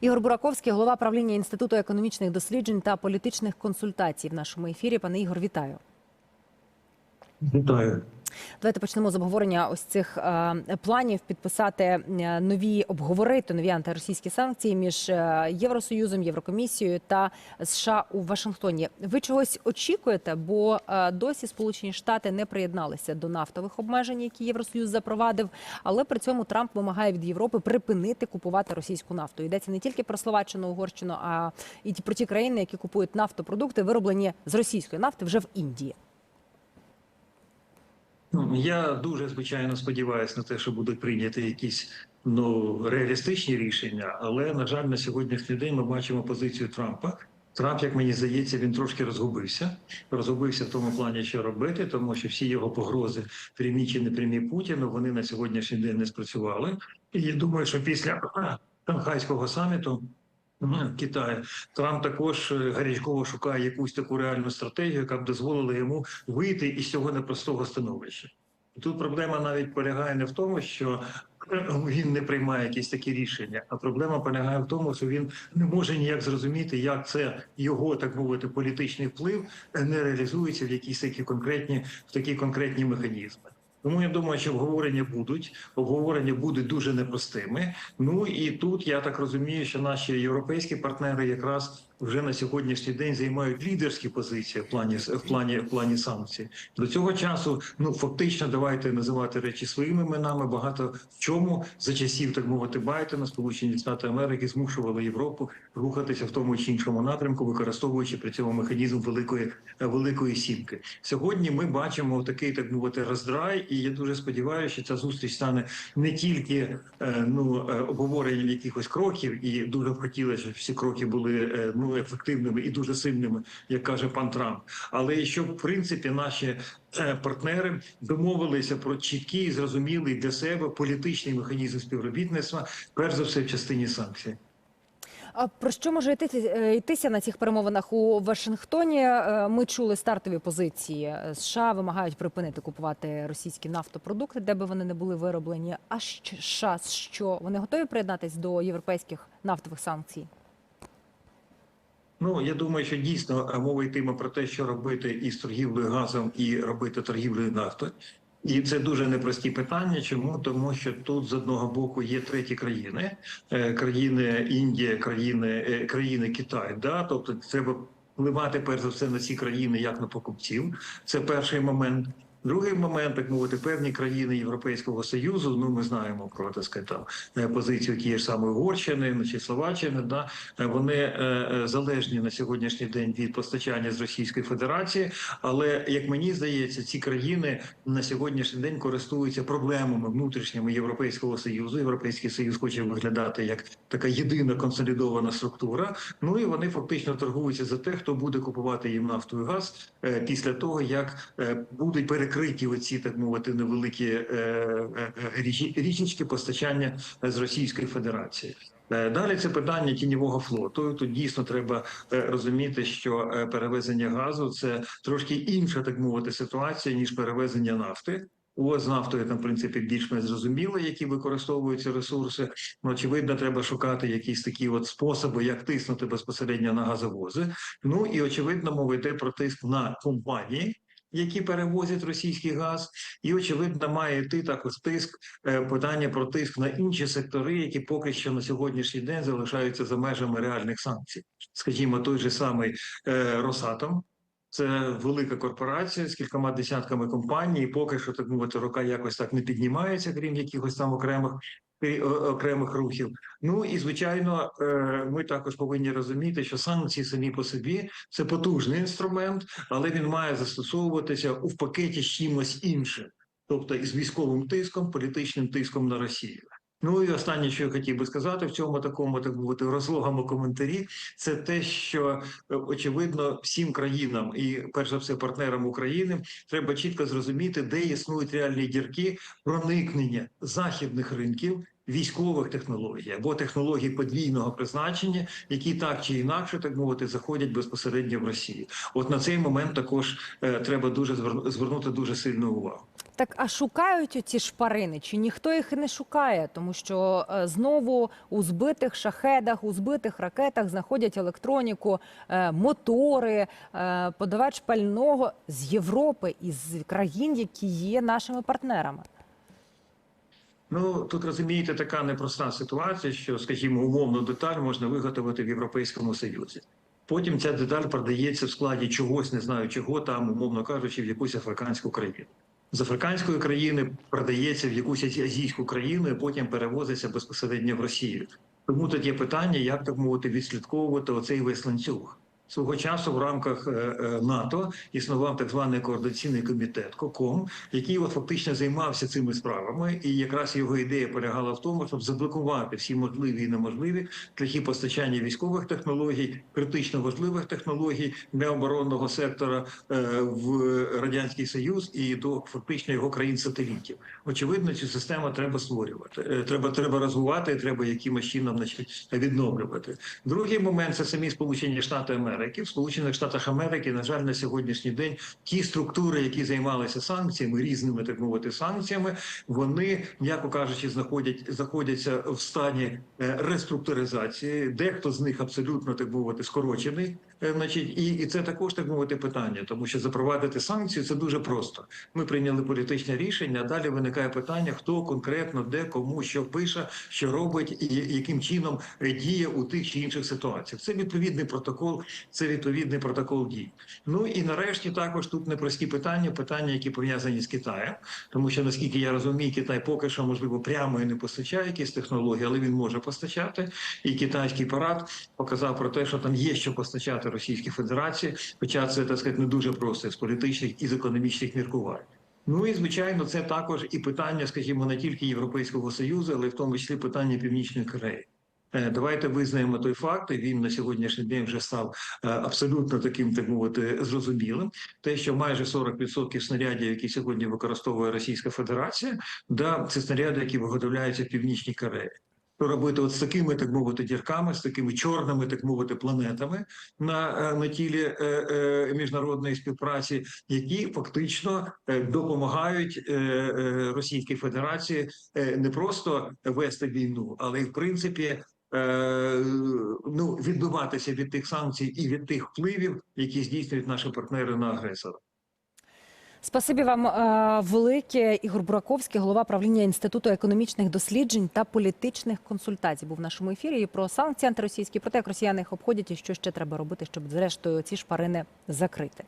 Ігор Бураковський, голова правління Інституту економічних досліджень та політичних консультацій в нашому ефірі. Пане Ігор, вітаю. Вітаю. Давайте почнемо з обговорення ось цих е, планів підписати е, нові обговорити нові антиросійські санкції між е, Євросоюзом, Єврокомісією та США у Вашингтоні. Ви чогось очікуєте? Бо е, досі Сполучені Штати не приєдналися до нафтових обмежень, які Євросоюз запровадив. Але при цьому Трамп вимагає від Європи припинити купувати російську нафту. Йдеться не тільки про Словаччину, Угорщину, а і про ті країни, які купують нафтопродукти, вироблені з російської нафти вже в Індії. Ну, Я дуже звичайно сподіваюся на те, що будуть прийняті якісь ну реалістичні рішення, але на жаль, на сьогоднішній день ми бачимо позицію Трампа. Трамп, як мені здається, він трошки розгубився. Розгубився в тому плані, що робити, тому що всі його погрози, прямі чи не прямі Путіну, вони на сьогоднішній день не спрацювали. І я думаю, що після Шанхайського саміту в Китаї Трамп також е, гарячково шукає якусь таку реальну стратегію, яка б дозволила йому вийти із цього непростого становища. Тут проблема навіть полягає не в тому, що е, він не приймає якісь такі рішення, а проблема полягає в тому, що він не може ніяк зрозуміти, як це його так мовити політичний вплив е, не реалізується в якісь такі конкретні в такі конкретні механізми. Тому я думаю, що обговорення будуть. Обговорення будуть дуже непростими. Ну і тут я так розумію, що наші європейські партнери якраз вже на сьогоднішній день займають лідерські позиції в плані в плані в плані санкцій. До цього часу, ну фактично, давайте називати речі своїми іменами. Багато в чому за часів так мовити Байдена, Сполучені Штати Америки змушували Європу рухатися в тому чи іншому напрямку, використовуючи при цьому механізм великої великої сімки. Сьогодні ми бачимо такий так мовити роздрай, і я дуже сподіваюся, що ця зустріч стане не тільки е, ну е, обговоренням якихось кроків, і дуже б хотілося, щоб всі кроки були е, ну ефективними і дуже сильними, як каже пан Трамп. Але щоб в принципі наші е, партнери домовилися про чіткий зрозумілий для себе політичний механізм співробітництва, перш за все в частині санкцій. А про що може йти, е, йтися на цих перемовинах у Вашингтоні? Е, Ми чули стартові позиції. США вимагають припинити купувати російські нафтопродукти, де би вони не були вироблені. А США що вони готові приєднатись до європейських нафтових санкцій? Ну я думаю, що дійсно е, мова йтиме про те, що робити із торгівлею газом і робити торгівлею нафтою. І це дуже непрості питання. Чому тому, що тут з одного боку є треті країни, е, країни Індія, країни е, країни Китай. Да, тобто треба впливати перш за все на ці країни як на покупців. Це перший момент. Другий момент, так мовити, певні країни Європейського союзу. Ну ми знаємо про так сказати, там е, позицію тієї ж самої Угорщини ну, чи Словаччини. Да е, вони е, е, залежні на сьогоднішній день від постачання з Російської Федерації. Але як мені здається, ці країни на сьогоднішній день користуються проблемами внутрішніми Європейського союзу. Європейський союз хоче виглядати як така єдина консолідована структура. Ну і вони фактично торгуються за те, хто буде купувати їм нафту і газ е, після того, як е, будуть перекриті оці так мовити невеликі е, е, е, річечки постачання з Російської Федерації. Далі це питання тіньового флоту. Тут дійсно треба розуміти, що перевезення газу це трошки інша, так мовити, ситуація ніж перевезення нафти. У з нафтою там в принципі більш-менш зрозуміло, які використовуються ресурси. Ну, очевидно, треба шукати якісь такі от способи, як тиснути безпосередньо на газовози. Ну і очевидно, мова йде про тиск на компанії. Які перевозять російський газ, і очевидно має йти також тиск е, питання про тиск на інші сектори, які поки що на сьогоднішній день залишаються за межами реальних санкцій. Скажімо, той же самий е, Росатом. Це велика корпорація з кількома десятками компаній. і Поки що так мовити, рука якось так не піднімається, крім якихось там окремих окремих рухів. Ну і звичайно, е, ми також повинні розуміти, що санкції самі по собі це потужний інструмент, але він має застосовуватися у пакеті з чимось іншим, тобто із військовим тиском, політичним тиском на Росію. Ну і останнє, що я хотів би сказати в цьому такому так мовити розлогому коментарі, це те, що е, очевидно всім країнам і перш за все партнерам України треба чітко зрозуміти, де існують реальні дірки проникнення західних ринків військових технологій або технологій подвійного призначення, які так чи інакше, так мовити, заходять безпосередньо в Росію. От на цей момент також е, треба дуже звер- звернути дуже сильну увагу. Так а шукають оці шпарини? Чи ніхто їх не шукає? Тому що е, знову у збитих шахедах, у збитих ракетах знаходять електроніку, е, мотори, е, подавач пального з Європи із країн, які є нашими партнерами. Ну тут розумієте, така непроста ситуація, що, скажімо, умовну деталь можна виготовити в Європейському Союзі. Потім ця деталь продається в складі чогось, не знаю чого, там, умовно кажучи, в якусь африканську країну. З африканської країни продається в якусь азійську країну, і потім перевозиться безпосередньо в Росію. Тому тут є питання, як так мовити, відслідковувати оцей весь ланцюг. Свого часу в рамках е, е, НАТО існував так званий координаційний комітет КОКОМ, який от фактично займався цими справами, і якраз його ідея полягала в тому, щоб заблокувати всі можливі і неможливі шляхи постачання військових технологій, критично важливих технологій для оборонного сектора е, в радянський союз і до фактично його країн-сателітів. Очевидно, цю систему треба створювати. Треба треба розвивати, треба якимось чином відновлювати. Другий момент це самі Сполучені Штати Америки. В Сполучених Штатах Америки, на жаль, на сьогоднішній день ті структури, які займалися санкціями, різними так мовити санкціями, вони, м'яко кажучи, знаходять знаходяться в стані е, реструктуризації. Дехто з них абсолютно так мовити скорочений. Е, Значить, і, і це також так мовити питання, тому що запровадити санкції це дуже просто. Ми прийняли політичне рішення. а Далі виникає питання, хто конкретно де кому що пише, що робить, і яким чином діє у тих чи інших ситуаціях. Це відповідний протокол, це відповідний протокол дій. Ну і нарешті також тут непрості питання, питання, які пов'язані з Китаєм, тому що наскільки я розумію, Китай поки що можливо прямо і не постачає якісь технології, але він може постачати. І китайський парад показав про те, що там є що постачати Російській Федерації, хоча це так сказати, не дуже просто з політичних і з економічних міркувань. Ну і звичайно, це також і питання, скажімо, не тільки Європейського союзу, але й в тому числі питання Північної Кореї. Е, Давайте визнаємо той факт, і він на сьогоднішній день вже став е, абсолютно таким, так мовити, зрозумілим. Те, що майже 40% снарядів, які сьогодні використовує Російська Федерація, да, це снаряди, які виготовляються в Північній Кореї. Робити от з такими, так мовити, дірками, з такими чорними, так мовити, планетами на, е, на тілі е, е, міжнародної співпраці, які фактично допомагають Російській Федерації не просто вести війну, але й в принципі. Ну, відбиватися від тих санкцій і від тих впливів, які здійснюють наші партнери на агресора. Спасибі вам е, велике. Ігор Бураковський, голова правління інституту економічних досліджень та політичних консультацій, був в нашому ефірі і про санкції антиросійські, про те, як росіяни їх обходять і що ще треба робити, щоб зрештою ці шпарини закрити.